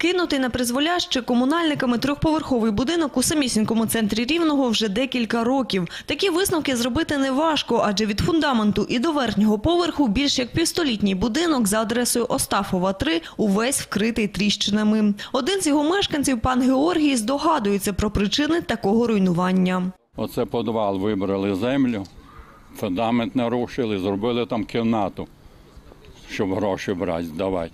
Кинутий на призволяще комунальниками трьохповерховий будинок у самісінькому центрі Рівного вже декілька років. Такі висновки зробити неважко, адже від фундаменту і до верхнього поверху більш як півстолітній будинок за адресою Остафова 3 увесь вкритий тріщинами. Один з його мешканців, пан Георгій, здогадується про причини такого руйнування. Оце підвал вибрали землю, фундамент нарушили, зробили там кімнату, щоб гроші брати, здавати.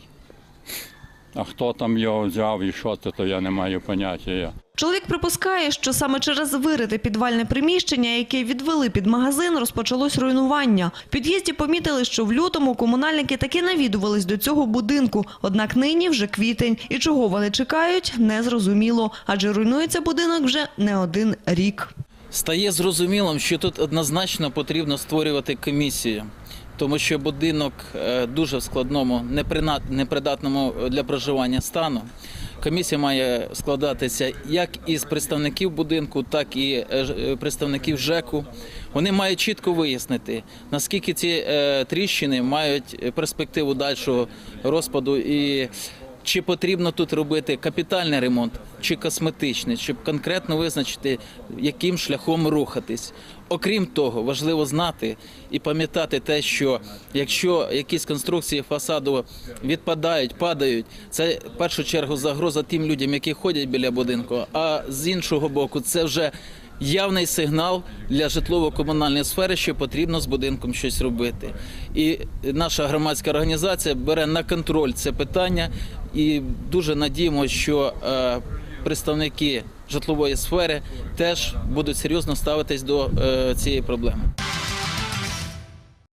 А хто там його взяв і що це, то я не маю поняття. Чоловік припускає, що саме через вирите підвальне приміщення, яке відвели під магазин, розпочалось руйнування. В під'їзді помітили, що в лютому комунальники таки навідувались до цього будинку. Однак нині вже квітень. І чого вони чекають, незрозуміло. Адже руйнується будинок вже не один рік. Стає зрозумілим, що тут однозначно потрібно створювати комісію, тому що будинок е, дуже в складному, непридатному для проживання стану. Комісія має складатися як із представників будинку, так і е, е, представників ЖЕКу. Вони мають чітко вияснити, наскільки ці тріщини мають перспективу дальшого розпаду і чи потрібно тут робити капітальний ремонт чи косметичний, щоб конкретно визначити, яким шляхом рухатись. Окрім того, важливо знати і пам'ятати те, що якщо якісь конструкції фасаду відпадають, падають, це в першу чергу загроза тим людям, які ходять біля будинку. А з іншого боку, це вже явний сигнал для житлово-комунальної сфери, що потрібно з будинком щось робити. І наша громадська організація бере на контроль це питання і дуже надіємося, що е, представники житлової сфери теж будуть серйозно ставитись до е, цієї проблеми.